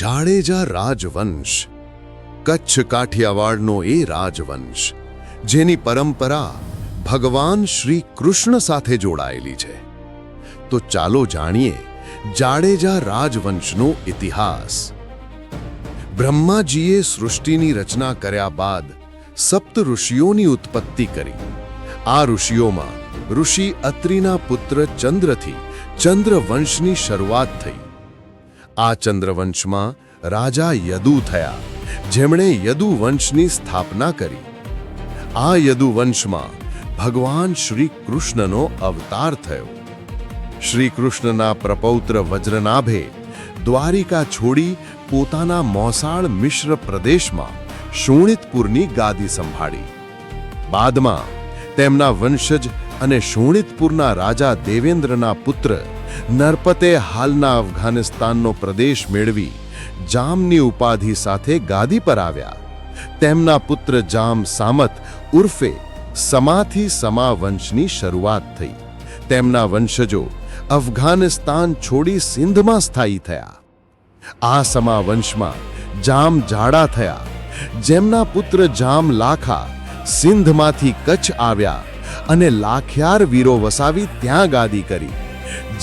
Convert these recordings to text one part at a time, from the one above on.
જાડેજા રાજવંશ. કચ્છ કાઠિયાવાડનો એ રાજવંશ, જેની પરંપરા ભગવાન શ્રી કૃષ્ણ સાથે જોડાયેલી છે. તો ચાલો જાણીએ જાડેજા રાજવંશનો ઇતિહાસ. બ્રહ્માજીએ સૃષ્ટિની રચના કર્યા બાદ સપ્ત ઋષિઓની ઉત્પત્તિ કરી. આ ઋષિઓમાં ઋષિ અત્રિના પુત્ર ચંદ્રથી ચંદ્રવંશની શરૂઆત થઈ. આ ચંદ્રવંશમાં રાજા યદુ થયા. જેમણે યદુવંશની સ્થાપના કરી. આ યદુવંશમાં ભગવાન શ્રી કૃષ્ણનો અવતાર થયો. શ્રી કૃષ્ણના પ્રપૌત્ર વજ્રનાભે દ્વારિકા છોડી પોતાના મોસાળ મિશ્ર પ્રદેશમાં શોણિતપુરની ગાદી સંભાળી. બાદમાં તેમના વંશજ અને શોણિતપુરના રાજા દેવેન્દ્રના પુત્ર નરપતે હાલના અફઘાનિસ્તાનનો પ્રદેશ મેળવી જામની ઉપાધિ સાથે ગાદી પર આવ્યા. તેમના પુત્ર જામ સામત ઉર્ફે સમાથી સમા વંશની શરૂઆત થઈ. તેમના વંશજો અફઘાનિસ્તાન છોડી સિંધમાં સ્થાયી થયા. આ સમા વંશમાં જામ જાડા થયા. જેમના પુત્ર જામ લાખા સિંધમાંથી કચ્છ આવ્યા અને લાખિયાર વીરો વસાવી ત્યાં ગાદી કરી.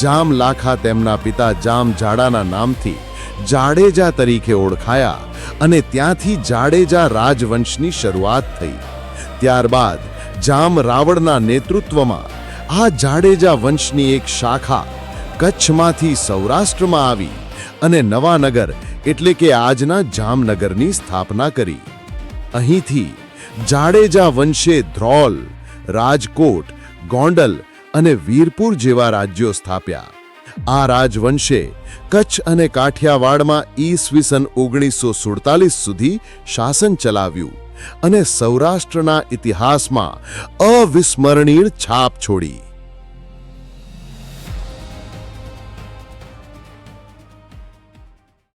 જામ લાખા તેમના પિતા જામ જાડાના નામથી જાડેજા તરીકે ઓળખાયા અને ત્યાંથી જાડેજા રાજવંશની શરૂઆત થઈ. ત્યારબાદ જામ રાવણના નેતૃત્વમાં આ જાડેજા વંશની એક શાખા કચ્છમાંથી સૌરાષ્ટ્રમાં આવી અને નવાનગર એટલે કે આજના જામનગરની સ્થાપના કરી. અહીંથી જાડેજા વંશે ધ્રોલ, રાજકોટ, ગોંડલ અને વીરપુર જેવા રાજ્યો સ્થાપ્યા. આ રાજવંશે કચ્છ અને કાઠિયાવાડમાં ઈસવીસન ઓગણીસો સુડતાલીસ સુધી શાસન ચલાવ્યું અને સૌરાષ્ટ્રના ઇતિહાસમાં અવિસ્મરણીય છાપ છોડી.